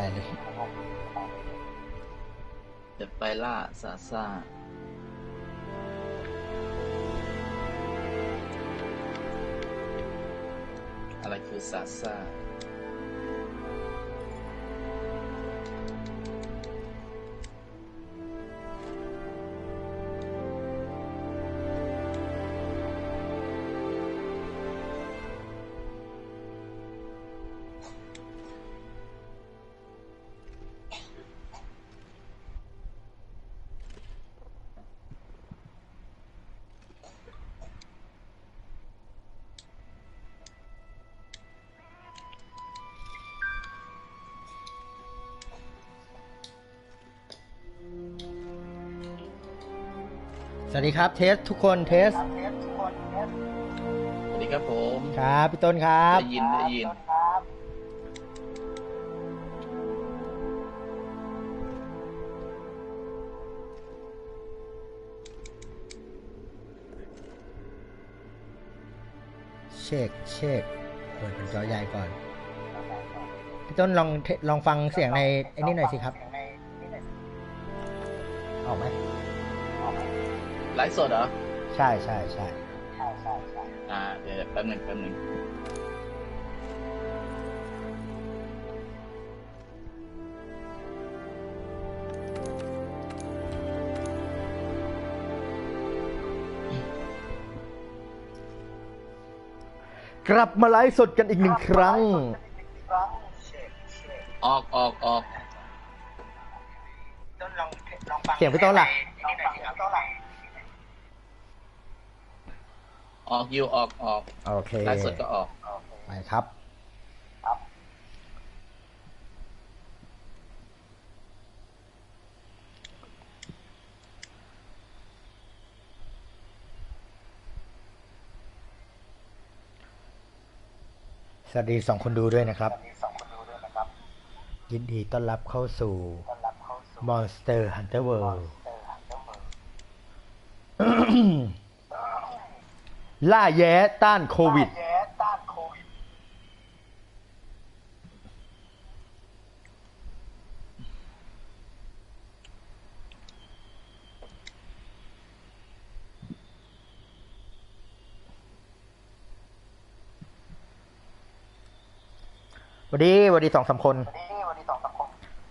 ไปเลยจะไปล่าซาซาอะไรคือซาซา สวัสดีครับเทสทุกคนเทสสวัสดีครับผมครับพี่ต้นครับได้ยินได้ยินเช็คเช็คเปิดเป็นจอใหญ่ก่อนพี่ต้นลองเทลองฟังเสียงในไอ้นี่หน่อยสิครับออกไหม ไลฟ์สดเหรอใช่ใช่ใช่อ่า เดี๋ยวแป๊บหนึ่งแป๊บหนึ่งกลับมาไลฟ์สดกันอีกหนึ่งครั้ง ออกออกออกเสียงพี่ต้นล่ะ ออกอยู่ออกออกโอเคไลฟ์สดก็ออกไปครับ สวัสดีสองคนดูด้วยนะครับ ยินดีต้อนรับเข้าสู่ Monster Hunter World ล่าแย้ต้านโควิดสวัสดีสวัสดีสองสามคน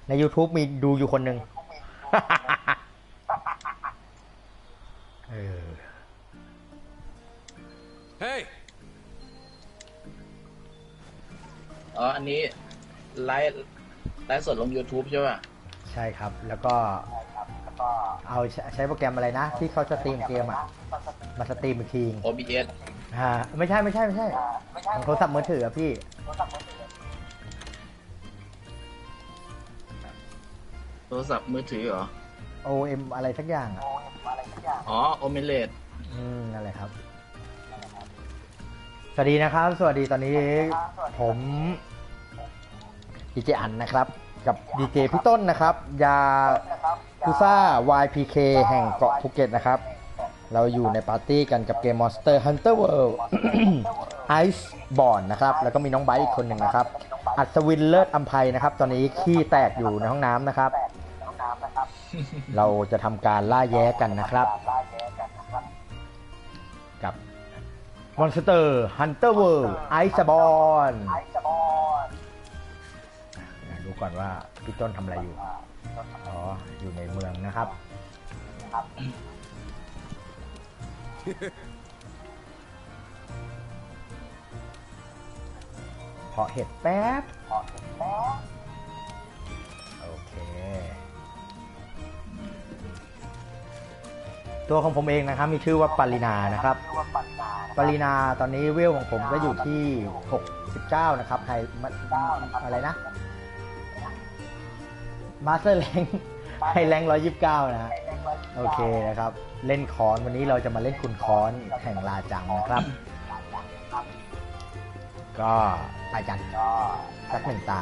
ใน YouTube มีดูอยู่คนหนึ่ง นนี้ไลฟ์ไลฟ์สดลง YouTube ใช่ป่ะ ใช่ครับ แล้วก็เอาใช้ใช้โปรแกรมอะไรนะ ที่เขาสตรีมเกมอะ มาสตรีมอีกที OBS อ่าไม่ใช่ไม่ใช่ไม่ใช่ของโทรศัพท์มือถืออะพี่ โทรศัพท์มือถือเหรอ OM อะไรสักอย่างอะอ๋อโอเมเลตอืมนั่นแหละครับ สวัสดีนะครับ สวัสดีตอนนี้ผม ดีเจอันนะครับ กับดีเจพี่ต้นนะครับ ยาคุซ่า YPK แห่งเกาะภูเก็ตนะครับ เราอยู่ในปาร์ตี้กันกับเกม Monster Hunter World Ice b o r n นะครับ แล้วก็มีน้องไบร์อีกคนหนึ่งนะครับ อัศวินเลิศอัมภัยนะครับ ตอนนี้ขี้แตกอยู่ในห้องน้ำนะครับ เราจะทำการล่าแย้กันนะครับ กับ Monster Hunter World Iceborne ดู ก่อนว่าพี่ต้นทำอะไรอยู่ อ๋อ อยู่ในเมืองนะครับ เพาะเห็ดแป๊บ โอเค ตัวของผมเองนะครับ มีชื่อว่าปารินานะครับ ปรินาตอนนี้เวลของผมก็อยู่ที่ 69 นะครับไฮมอะไรนะ มาสเตอร์แรงไฮแรง129นะฮะโอเคนะครับ เล่นคอนวันนี้เราจะมาเล่นคุณคอนแห่งลาจังนะครับ ก็ไปกันสักหนึ่งตา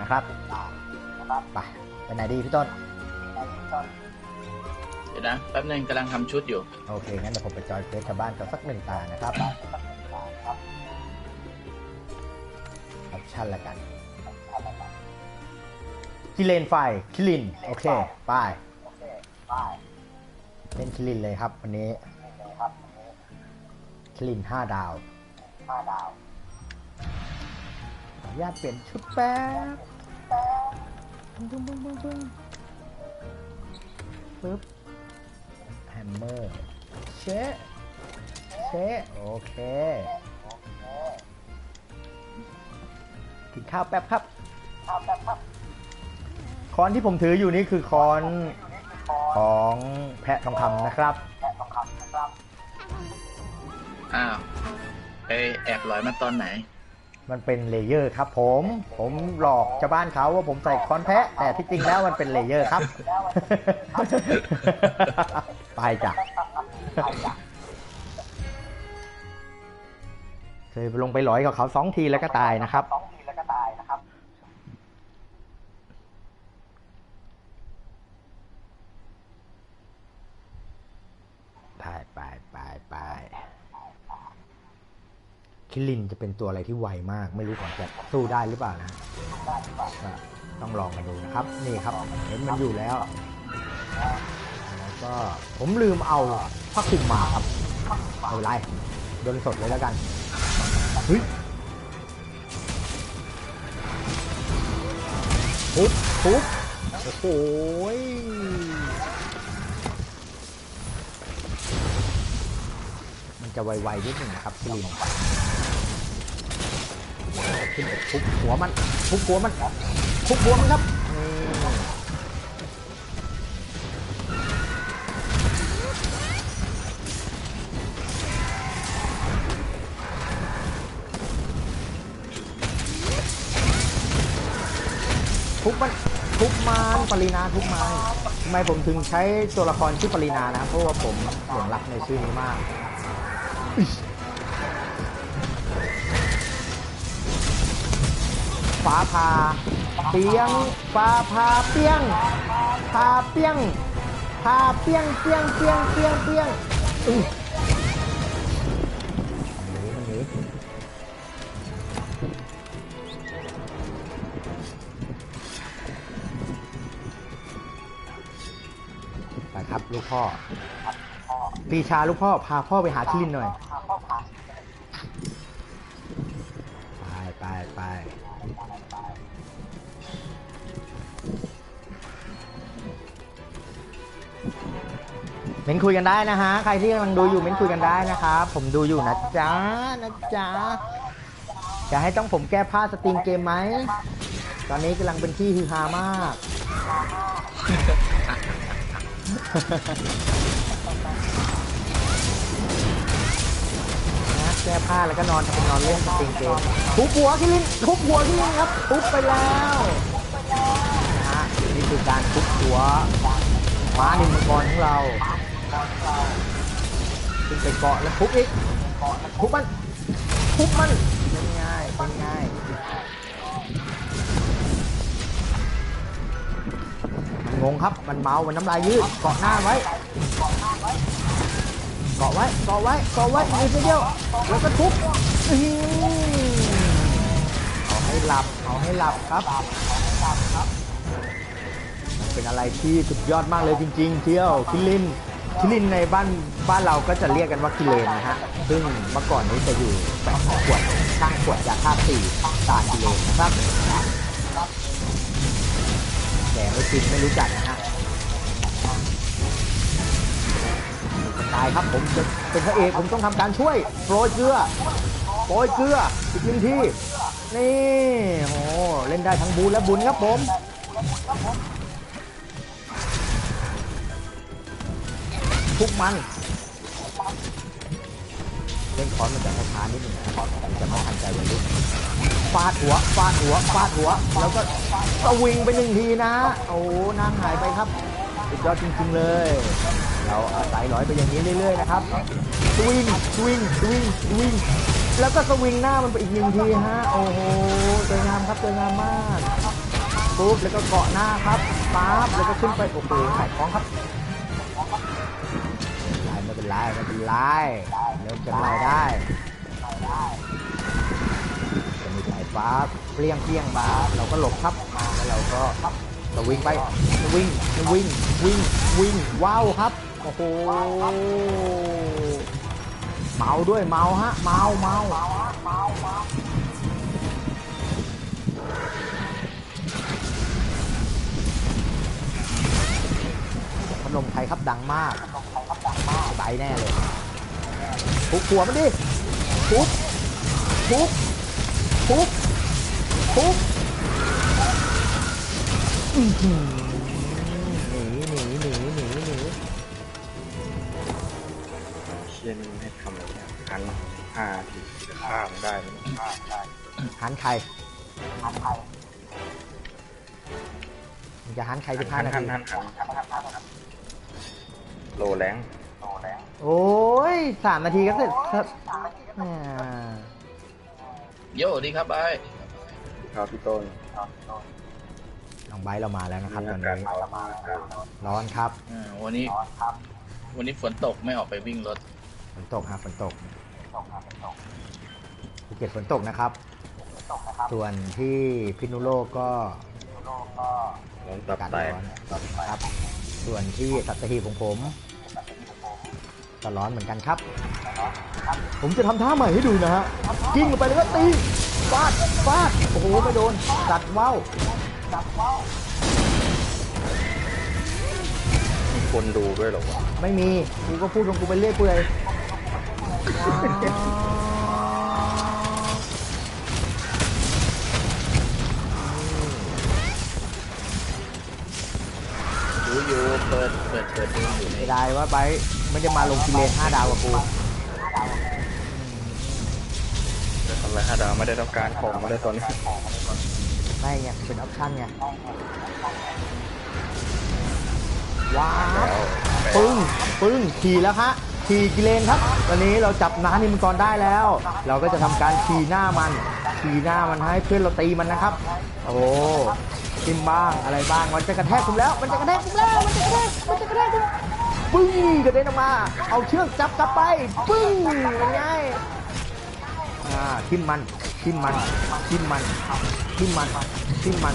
นะครับไปไปไหนดีพี่ต้นเดี๋ยวนะแป๊บหนึงกำลังทำชุดอยู่ โอเค งั้นเดี๋ยวผมไปจอยเฟสชาวบ้านกันสักหนึ่งตานะครับออปชั่นละกัน กิเลนไฟคิลิน โอเคไปเล่นคิลินเลยครับ วันนี้คิลินห้าดาวขออนุญาตเปลี่ยนชุดแป๊บปึ้งปึ้งปึ้งปึ้งปึ้งปึ๊บแฮมเมอร์เชะเชะโอเคกินข้าวแป๊บครับค อนที่ผมถืออยู่นี่คือคอนของแพะทองคำนะครับอ้าวไปแอบลอยมาตอนไหน มันเป็นเลเยอร์ครับ ผม ผมหลอกชาวบ้านเขาว่าผมใส่คอนแพะ แต่ที่จริงแล้วมันเป็นเลเยอร์ครับ ไปจ้ะเคยลงไปหลอยกับเขาสองทีแล้วก็ตายนะครับ ไปไปไปไป คิรินจะเป็นตัวอะไรที่ไวมาก ไม่รู้ก่อนจะสู้ได้หรือเปล่านะต้องลองกันดูนะครับ นี่ครับเห็นมันอยู่แล้วแล้วก็ผมลืมเอาผ้าคลุมมาครับไม่เป็นไรโดนสดเลยแล้วกันเฮ้ยทุบทุบโอ้โหยมันจะไวๆนิดหนึ่งนะครับคิริน ขึ้นทุบหัวมันทุบหัวมันทุบหัวมันครับทุบมันทุบมันปรินาทุบมันทำไมผมถึงใช้ตัวละครชื่อปรินานะเพราะว่าผมหลงรักในชื่อนี้มาก ฟ้าผ่าเปียงฟ้าผ่าเปียงผ่าเปียงผ่าเปียงเปียงเปียงเปียงเปียงอื้อไปครับลูกพ่อปีชาลูกพ่อพาพ่อไปหาคิรินหน่อย เม้นคุยกันได้นะฮะ ใครที่กำลังดูอยู่เม้นคุยกันได้นะครับ ผมดูอยู่นะจ๊ะนะจ๊ะจะให้ต้องผมแก้ผ้าสตรีมเกมไหม ตอนนี้กำลังเป็นที่ฮือฮามาก นะแก้ผ้าแล้วก็นอนทำเป็นนอนเล่นสตรีมเกมทุบหัวคิรินทุบหัวคิรินครับทุบไปแล้วนะฮะนี่คือการทุบหัวม้านินมังกรของเรา ขึ้นไปเกาะแล้วทุบอีกทุบมันทุบมันเป็นไงเป็นไงมันงงครับมันเมา มันน้ำลายยืดเกาะหน้าไว้เกาะไว้เกาะไว้เกาะไว้มือเดียวแล้วก็ทุบเอาให้หลับเอาให้หลับครับเป็นอะไรที่สุดยอดมากเลยจริง ๆ เที่ยวคิริน คิรินในบ้านบ้านเราก็จะเรียกกันว่าคิเลนนะฮะ ซึ่งเมื่อก่อนนี้จะอยู่แปะขวดข้างขวดยาธาตีตาคิเลนนะครับแต่ไม่จริงไม่รู้จักนะฮะตายครับผมจะเป็นพระเอกผมต้องทำการช่วยโปรยเกลือโปรยเกลืออีกหนึ่งทีนี่โหเล่นได้ทั้งบูและบุญครับผม ทุกมันเล่นคอนมันจะช้าๆนิดหนึงนะครับมันจะไม่ทันใจวัยรุ่นฟาดหัวฟาดหัวฟาดหัว แล้วก็สวิงไปหนึ่งทีนะ โอ้นางหายไปครับสุดยอดจริงๆเลย เราอาศัยร้อยไปอย่างนี้เรื่อยๆนะครับสวิงสวิงสวิงสวิงแล้วก็สวิงหน้ามันไปอีกหนึ่งทีฮะโอ้โหสวยงามครับสวยงามมากปุ๊บแล้วก็เกาะหน้าครับปั๊บแล้วก็ขึ้นไปโอ้โหขายของครับ ไม่เป็นไรไม่เป็นไรเริ่มจะไล่ได้จะมีสายฟ้าเปรี้ยงเปรี้ยงมาเราก็หลบครับแล้วเราก็จะวิ่งไปวิ่งวิ่งวิ่งวิ่งว้าวครับโอ้โหเมาด้วยเมาฮะเมาเมาพัดลมไทยครับดังมาก ไตแน่เลยทุบหัวมันดิทุบทุบทุบทุบหือหนีหนีหนีหนีหนีเชียนให้ทำอะไรเนี่ยหันห้าทีจะฆ่ามได้ไหมเนี่ยหันใครมึงจะหันใครสิบห้าหันนาหันทีหันหันโลแรง โอ้ยสามนาทีก็เสร็จครับอ่าโยดีครับไอ้ครับพี่ต้นน้องไบร์ทเรามาแล้วนะครับมีตออานการนี้ร้อนมากครับร้อนครับอ่าวันนี้ วันนี้ฝนตกไม่ออกไปวิ่งรถ ฝนตกครับฝนตกภูเก็ตฝนตกนะครับ ส่วนที่พิษณุโลกก็ร้อนตับการแตกร้อนครับส่วนที่สัตหีบของผม ก็ร้อนเหมือนกันครับ ผมจะทำท่าใหม่ให้ดูนะฮะกิ้งลงไปแล้วก็ตีฟาดฟาดโอ้โหไม่โดนตัดว่าวมีคนดูด้วยเหรอวะไม่มีกูก็พูดของกูไปเรื่อยเปื่อยดูอยู่เปิดเปิดเปิดดูอยู่ในไม่ได้ว่าไบร์ท ไม่ได้มาลงกิเลนห้าดาวกับกูแต่ทำไรห้าดาวไม่ได้ต้องการของมาเลยตอนนี้ไม่ไงเป็นออปชั่นไงว้าวแล้วปึ้งปึ้งขี่แล้วฮะขี่กิเลนครับวันนี้เราจับน้ำนิมกรได้แล้ว เราก็จะทำการขี่หน้ามัน ขี่หน้ามันให้เพื่อนเราตีมันนะครับ โอ้โหทิมบ้างอะไรบ้างมันจะกระแทกผมแล้ว มันจะกระแทกผมแล้วมันจะกระแทกมันจะกระแทกผม ปึ้งกระเด็นออกมา เอาเชือกจับกลับไป ปึ้งเป็นไงอ่าทิมมันทิมมันทิมมันทิมมันทิมมัน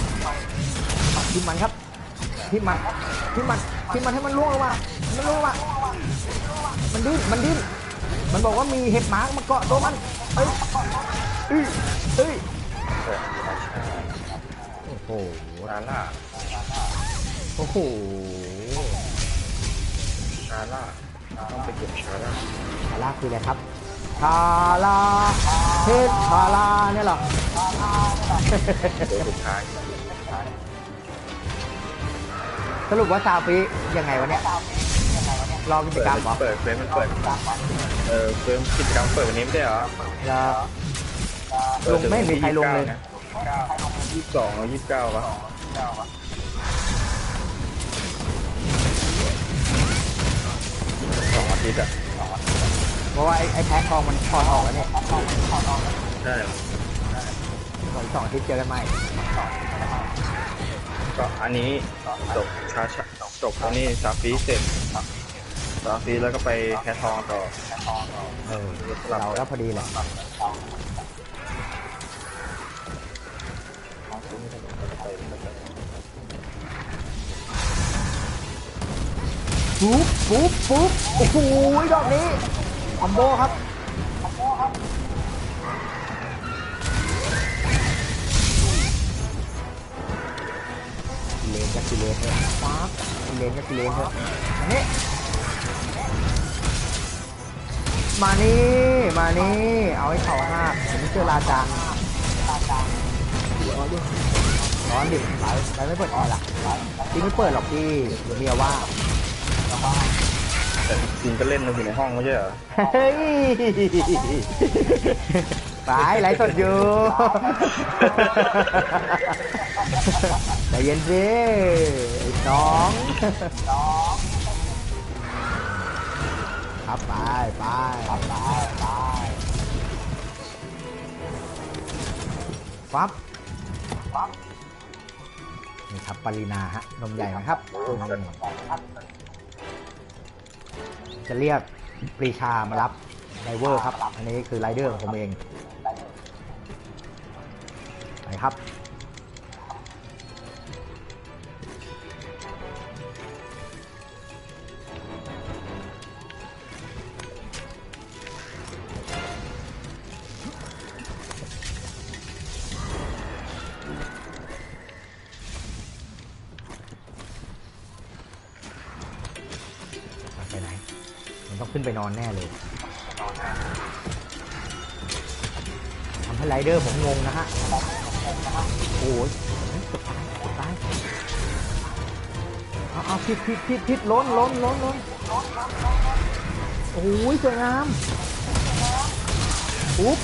ทิมมันครับทิมมันทิมมันทิมมันให้มันล่วงลงมามันล่วงลงมามันดิ้นมันดิ้นมันบอกว่ามีเห็บหมามาเกาะตัวมันเอ้ยเอ้ยเอ้ยแต่ราชาโอ้โหชาล่าโอ้โหชาล่าต้องไปเก็บชาล่าชาลาคืออะไรครับชาลาเทศชาลาเนี่ยเหรอโดยสุดท้ายสรุปว่าซาฟิยังไงวะเนี่ยรอกิจเปิดกรรมเหรอเปิดเฟรมมันเปิดเออเฟรมกิจกรรมเปิดวันนี้ไม่ได้เหรอจะลงไม่มีใครลงเลยยี่สิบสองหรือยี่สิบเก้าปะ ทิตย์อะเพราะว่าไอ้ไอ้แพ็คทองมันถอดออกแล้วเนี่ยใช่เหรอสองสองอาทิตย์เจอกันใหม่ก็อันนี้จบชาชาจบอันนี้ซาฟีเสร็จซาฟีแล้วก็ไปแคททองต่อเออเราก็พอดีแหละ ปุ๊บปุ๊บปุ๊บโอ้โหดอกนี้คอมโบครับกิเลนกับกิเลนเถอะฟ้าบกิเลนกับกิเลนเถอะมานี่มานี่มานี่เอาให้เขาห้าผมเจอราจานร้อนดิร้อนดิไปไปไม่เปิดแอร์ล่ะพี่ไม่เปิดหรอกพี่เดี๋ยวเมียว่า แต่จริงก็เล่นมันอยู่ในห้องไม่ใช่เหรอเฮ้ยไปไหลฟ์สดอยู่ใจเย็นสิไอ้น้องครับไปไปไปไปปั๊บนี่ครับปรินาฮะนมใหญ่นะครับ จะเรียกปรีชามารับไดเวอร์ครับ อันนี้คือไรเดอร์ของผมเอง ไปครับ ต้องขึ้นไปนอนแน่เลยทำให้ไรเดอร์ผมงงนะฮะ โอ้ยเกือบตายเกือบตายเอาเอาผิดผิดผิดผิดล้นล้นล้นล้นโอ้ยสวยงามปุ๊บ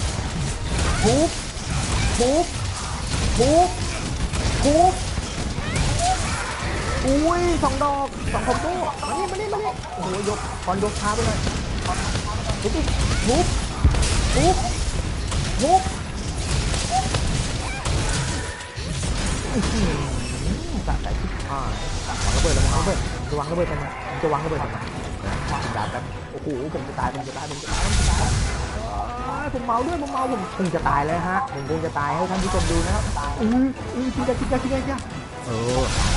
ปุ๊บปุ๊บปุ๊บปุ๊บอุ้ยสองดอกสองคอมโบ มานี่มานี่มานี่โอ้โหยกคอนยกช้าไปหน่อยปุ๊บปุ๊บปุ๊บปุ๊บสะใจชิบหาวางระเบิดแล้ววางระเบิดจะวางระเบิดทำไมจะวางระเบิดทำไมดาบแบบโอ้โหผมจะตายผมจะตายผมจะตายผมจะตายผมเมาด้วยผมเมาผมคงจะตายแล้วฮะผมคงจะตายให้ท่านผู้ชมดูนะครับอืออือจิกะจิกจิกจิกเออ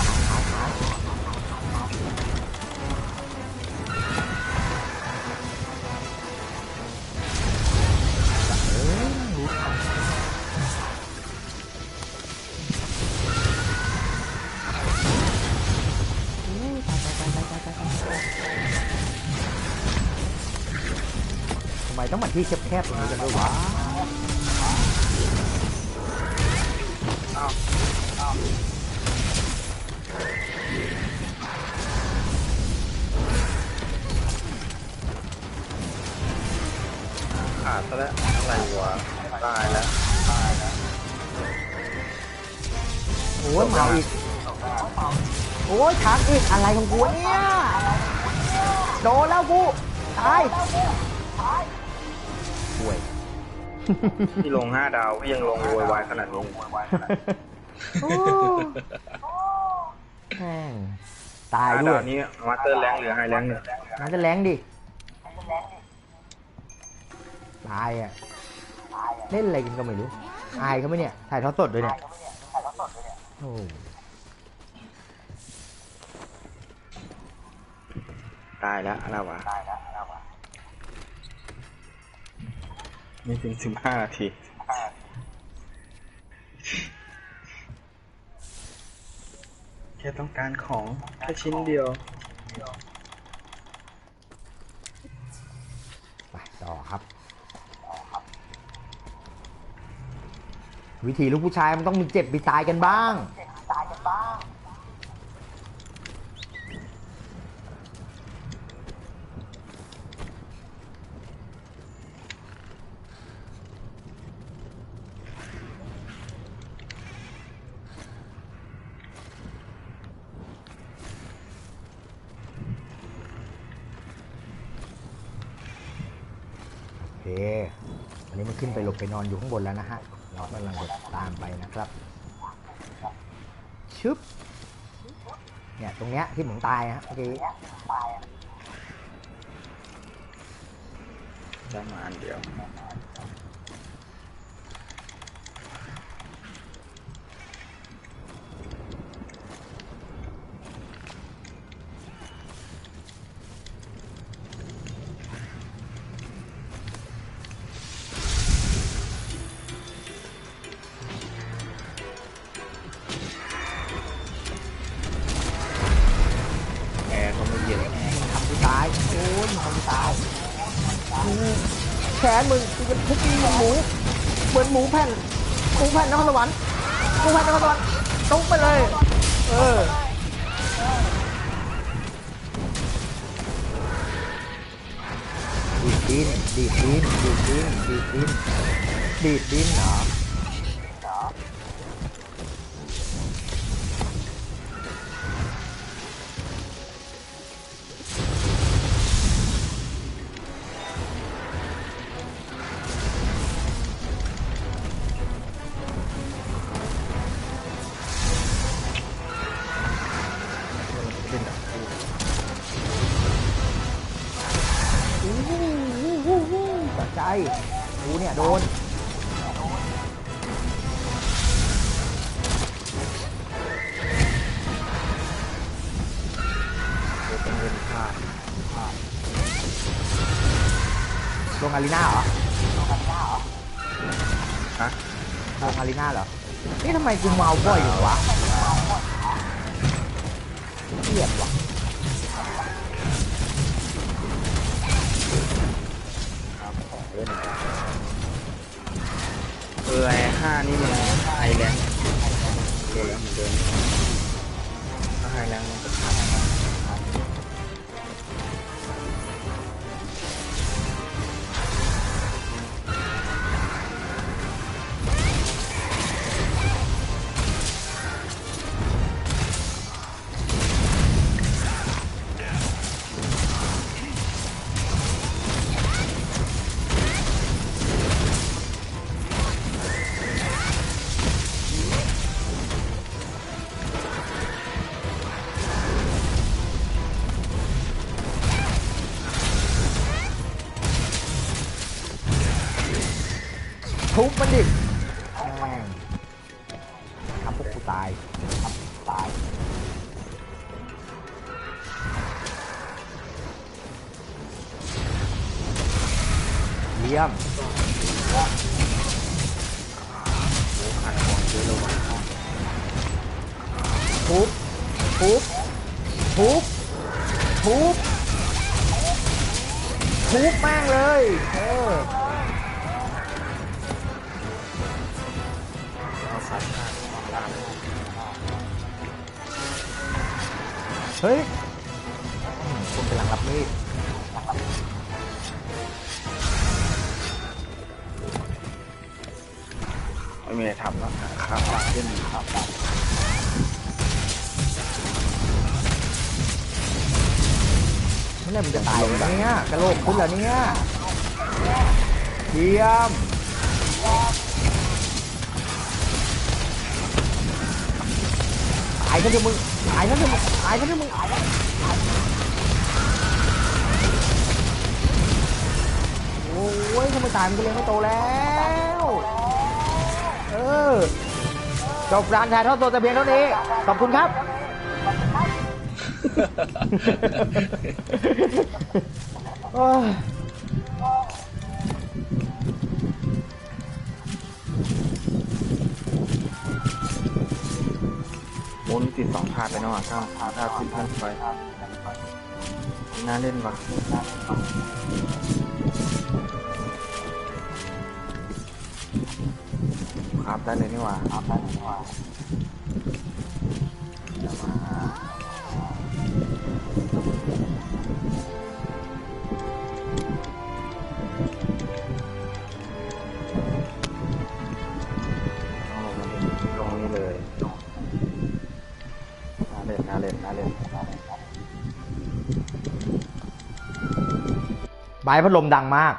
ที่แคบๆอย่างนี้กันด้วยวะขาดซะแล้วอะไรวะตายแล้วตายแล้วโอ้ยเมาอีกโอ้ยช้างอีกอะไรของกูเนี่ยโดนแล้วกูตายป่วย พี่ลงห้าดาวพี่ยังลงโวยวายขนาดนี้โอ้แม่งตายห้าด้วดาวยนี้มาสเตอร์แรงหรือไฮแรงเนี่ยน่าจะแรงดิตายอะเล่นอะไรกันก็ไม่รู้อายเขาไหมเนี่ยถ่ายทอดสดด้วยเนี่ยโอ้ตายแล้วอะไรวะ ไม่ถึงสิบห้านาทีแค่ต้องการของแค่ชิ้นเดียว ไปต่อครับ วิธีลูกผู้ชายมันต้องมีเจ็บมีตายกันบ้าง เคอันนี้มันขึ้นไปหลบไปนอนอยู่ข้างบนแล้วนะฮะ เรากำลังจะตามไปนะครับ ชึบ เนี่ยตรงเนี้ยที่ผมตายฮะเมื่อกี้ได้มาอันเดียว แขนมึงกูจะทุบมึงหมือนหมูเหมือนหมูแผ่นหมูแผ่นนครสวรรค์หมูแผ่นนครสวรรค์ตุ้งไปเลย เออดีดดินดีดดินดีดดินดีดดินดีดดินเหรอ กูเนี่ยโดนเป็นเงินค่าลงอารีนาเหรอฮะลงอารีนาเหรอ นี่ทำไมกูเมาบ่อยอยู่วะเครียดว่ะ แรงเดินแล้วมันเดินถ้าหายแรงมันจะขาด เไม่มีอะไรทำแล้วข้าวปลาขึ้นข้าวปลาเมื่อไหร่มันจะตายแล้วเนี่ยกระโหลกขึ้นแล้วเนี่ยเยี่ยมตายซะเถอะมึงตายซะเถอะมึงตายซะเถอะมึงโอ้ยถ้าไมตายมันก็เลยไม่โตแล้ว เออจบการถ่ายทอดสดแต่เพียงเท่านี้ ขอบคุณครับ โอ้ยหมุนติดสองถาดไปเนาะข้ามถาดถาดติดพันไปน่าเล่นว่ะ ครับได้เลยนี่หว่าครับได้เลยนี่หว่าลงนี่เลยน่าเล่นน่าเล่นน่าเล่นน่าเล่นบพัดลมดังมาก